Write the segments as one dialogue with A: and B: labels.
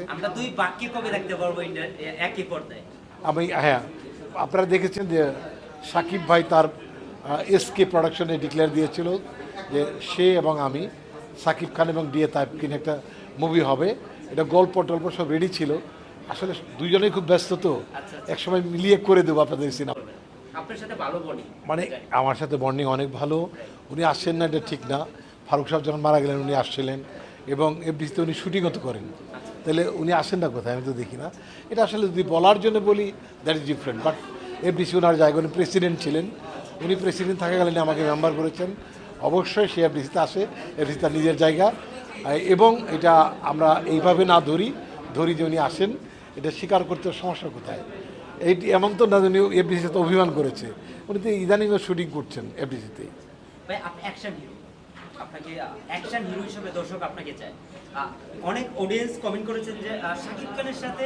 A: সাথে
B: আমরা দুই বাক্যে কবে দেখতে পারব একই পর্দায়।
A: আমি হ্যাঁ আপনারা দেখেছেন যে সাকিব ভাই তার এসকে প্রোডাকশনে ডিক্লেয়ার দিয়েছিল যে সে এবং আমি সাকিব খান এবং ডিএ তাইব কিনে একটা মুভি হবে। এটা গল্প টল্প সব রেডি ছিল। আসলে দুজনেই খুব ব্যস্ত তো।
B: আচ্ছা,
A: একসময় মিলিয়ে করে দেবো আপনাদের সিনেমা মানে আমার সাথে বন্ডিং অনেক ভালো। উনি আসছেন না এটা ঠিক না। ফারুক সাহেব যখন মারা গেলেন উনি আসছিলেন এবং এফ এফডিসিতে উনি শুটিংও তো করেন। তাহলে উনি আসেন না কোথায়? আমি তো দেখি না। এটা আসলে যদি বলার জন্য বলি that is different but FDC ওনার জায়গা উনি প্রেসিডেন্ট ছিলেন। উনি প্রেসিডেন্ট থাকাকালীন আমাকে মেম্বার করেছেন। অবশ্যই সে এফডিসিতে আসে। এফডিসি তার নিজের জায়গা। এবং এটা আমরা এইভাবে না ধরি ধরি যে উনি আসেন। এটা স্বীকার করতে সমস্যা কোথায়? এইটি এমন তো না উনি এফডিসিতে অভিমান করেছে। উনি তো ইদানিংও শুটিং করছেন এফডিসিতে
B: ভাই আপনি অ্যাকশন হিরো আপনাকে অ্যাকশন হিরো হিসেবে দর্শক আপনাকে চায়। অনেক অডিয়েন্স কমেন্ট করেছেন যে শাকিব খানের সাথে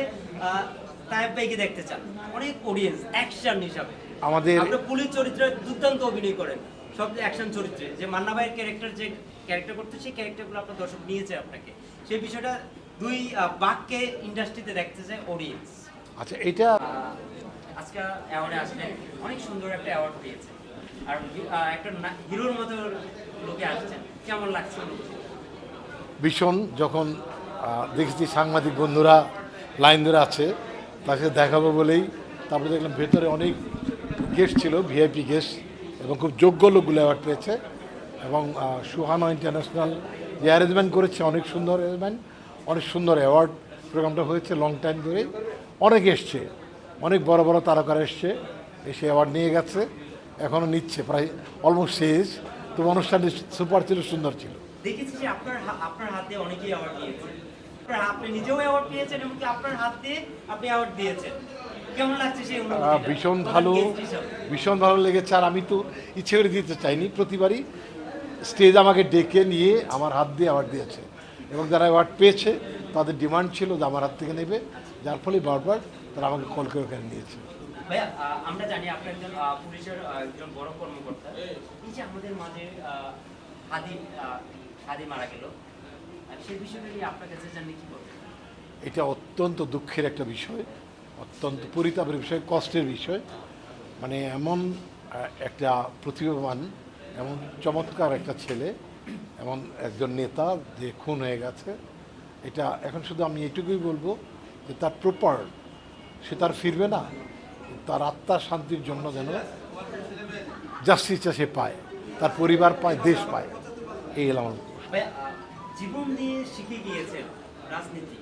B: তায়েব ভাইকে দেখতে চান। অনেক অডিয়েন্স অ্যাকশন হিসাবে।
A: আমাদের
B: আপনি পুলিশ চরিত্রে দুর্দান্ত অভিনয় করেন। সব অ্যাকশন চরিত্রে। যে মান্না ভাইয়ের ক্যারেক্টার যে ক্যারেক্টার করতে সেই ক্যারেক্টারগুলো আপনার দর্শক নিয়েছে আপনাকে। সেই বিষয়টা দুই বাককে ইন্ডাস্ট্রিতে দেখতে চায় অডিয়েন্স
A: আচ্ছা এটা
B: আজকে অ্যাওয়ার্ডে আসলেন অনেক সুন্দর একটা অ্যাওয়ার্ড পেয়েছে। আর একটা হিরোর মতো লোকে আসছেন। কেমন লাগছে
A: ভীষণ, যখন দেখেছি সাংবাদিক বন্ধুরা, লাইন ধরে আছে সাথে দেখাবো বলেই তারপরে দেখলাম ভেতরে অনেক গেস্ট ছিল ভিআইপি গেস্ট এবং খুব যোগ্য লোকগুলো অ্যাওয়ার্ড পেয়েছে, এবং সুহানা ইন্টারন্যাশনাল যে অ্যারেঞ্জমেন্ট করেছে, অনেক সুন্দর অ্যারেঞ্জমেন্ট অনেক সুন্দর অ্যাওয়ার্ড প্রোগ্রামটা হয়েছে লং টাইম ধরে অনেক এসছে, অনেক বড় বড় তারকারা এসছে, এসে অ্যাওয়ার্ড নিয়ে গেছে। এখনও নিচ্ছে প্রায় অলমোস্ট শেষ। তো অনুষ্ঠানটি সুপার ছিল সুন্দর ছিল।
B: দেখেছি যে আপনার আপনার হাত অনেকেই অ্যাওয়ার্ড দিয়েছেন আপনি নিজেও অ্যাওয়ার্ড পেয়েছেন এবং আপনার হাত দিয়ে আপনি অ্যাওয়ার্ড দিয়েছেন?
A: ভীষণ ভালো ভীষণ ভালো লেগেছে আর আমি তো ইচ্ছে করে দিতে চাইনি প্রতিবারই স্টেজ আমাকে ডেকে নিয়ে আমার হাত দিয়ে অ্যাওয়ার্ড দিয়েছে। এবং যারা অ্যাওয়ার্ড পেয়েছে তাদের ডিমান্ড ছিল যে আমার হাত থেকে নেবে। যার ফলে বারবার তারা আমাকে কল করে ওখানে নিয়েছে।
B: আমরা জানি আপনি একজন পুলিশের একজন বড় কর্মকর্তা। এই যে আমাদের মাঝে হাদি হাদি মারা গেল সেই বিষয়টা নিয়ে আপনার কাছে জানলে কি বলবেন?
A: এটা অত্যন্ত দুঃখের একটা বিষয় অত্যন্ত পরিতাপের বিষয় কষ্টের বিষয়। মানে এমন একটা প্রতিভাবান এমন চমৎকার একটা ছেলে এমন একজন নেতা যে খুন হয়ে গেছে। এটা এখন শুধু আমি এটুকুই বলব যে তার প্রপার সে তার ফিরবে না, তার আত্মার শান্তির জন্য যেন জাস্টিসটা সে পায়, তার পরিবার পায়, দেশ পায়। এই এলাম
B: জীবন দিয়ে শিখে গিয়েছেন রাজনীতি।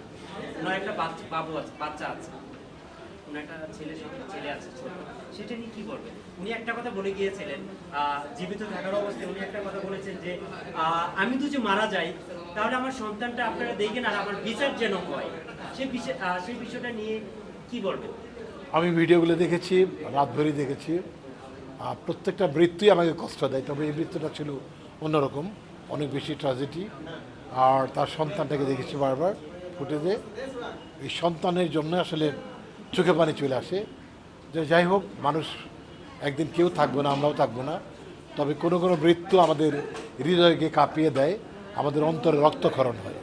B: ওনার একটা বাবু আছে, বাচ্চা আছে। একটা ছেলে ছেলে আছে সেটা নিয়ে কি উনি একটা কথা বলে গিয়েছিলেন জীবিত থাকার অবস্থায় উনি একটা কথা বলেছেন যে আমি তো যে মারা যাই, তাহলে আমার সন্তানটা আপনারা দেখেন আর আমার বিচার যেন হয়। সেই বিষয় সেই বিষয়টা নিয়ে কি বলবেন?
A: আমি ভিডিওগুলো দেখেছি রাত ভরি দেখেছি, আর প্রত্যেকটা মৃত্যুই আমাকে কষ্ট দেয়। তবে এই মৃত্যুটা ছিল অন্যরকম, অনেক বেশি ট্র্যাজেডি আর তার সন্তানটাকে দেখেছি বারবার ফুটেজে এই সন্তানের জন্য আসলে চোখে পানি চলে আসে। যে যাই হোক, মানুষ একদিন কেউ থাকব না, আমরাও থাকব না। তবে কোনো কোনো মৃত্যু আমাদের হৃদয়কে কাঁপিয়ে দেয়, আমাদের অন্তরে রক্তক্ষরণ হয়।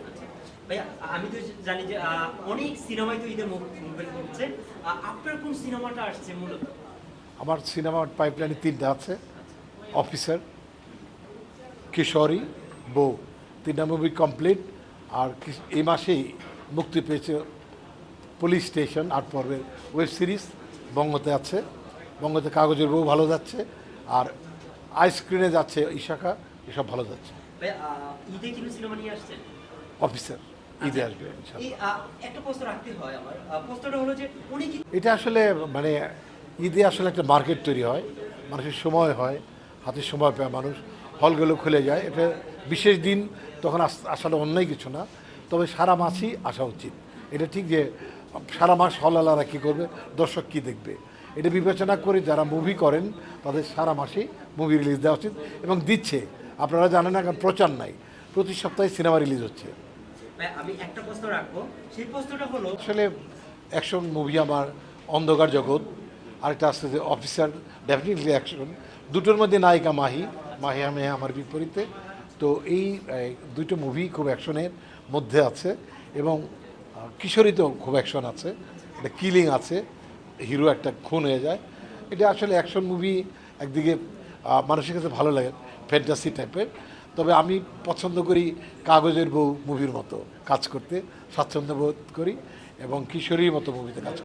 B: ভাইয়া আমি তো জানি যে অনেক সিনেমায় তো ঈদে মুভমেন্ট আহ, আপনার কোন সিনেমাটা আসছে মূলত?
A: আমার সিনেমার পাইপলাইনে তিনটা আছে। অফিসার কিশোরী বউ। তিনটা মুভি কমপ্লিট আর এই মাসেই মুক্তি পেয়েছে পুলিশ স্টেশন আট পর্বের ওয়েব সিরিজ বঙ্গতে আছে। বঙ্গতে কাগজের বউ ভালো যাচ্ছে। আর আইস্ক্রিনে যাচ্ছে ইশাখা এসব ভালো যাচ্ছে। অফিসার ঈদে আসবে ইনশাল্লাহ।
B: এই আহ, একটা প্রশ্ন রাখতে হয় আমার। প্রশ্নটা হলো যে উনি
A: এটা আসলে মানে ঈদে আসলে একটা মার্কেট তৈরি হয়। মানুষের সময় হয় হাতে সময় পায় মানুষ। হলগুলো খুলে যায়। এটা বিশেষ দিন তখন আস- আসলে অন্যায় কিছু না। তবে সারা মাসই আসা উচিত। এটা ঠিক যে সারা মাস হলালারা কী করবে? দর্শক কী দেখবে? এটা বিবেচনা করে যারা মুভি করেন তাদের সারা মাসেই মুভি রিলিজ দেওয়া উচিত এবং দিচ্ছে। আপনারা জানেন না কারণ প্রচার নাই। প্রতি সপ্তাহে সিনেমা রিলিজ হচ্ছে।
B: আমি একটা প্রশ্ন রাখব। সেই প্রশ্নটা হলো
A: আসলে অ্যাকশন মুভি আমার অন্ধকার জগৎ, আরেকটা আসছে যে অফিসার ডেফিনেটলি অ্যাকশন দুটোর মধ্যে নায়িকা মাহি মাহি আমি আমার বিপরীতে। তো এই দুটো মুভি খুব অ্যাকশনের মধ্যে আছে এবং কিশোরী তো খুব অ্যাকশন আছে। একটা কিলিং আছে হিরো একটা খুন হয়ে যায়। এটা আসলে অ্যাকশন মুভি একদিকে মানুষের কাছে ভালো লাগে ফ্যান্টাসি টাইপের তবে আমি পছন্দ করি কাগজের বউ মুভির মতো কাজ করতে, স্বাচ্ছন্দ্য বোধ করি এবং কিশোরীর মতো মুভিতে কাজ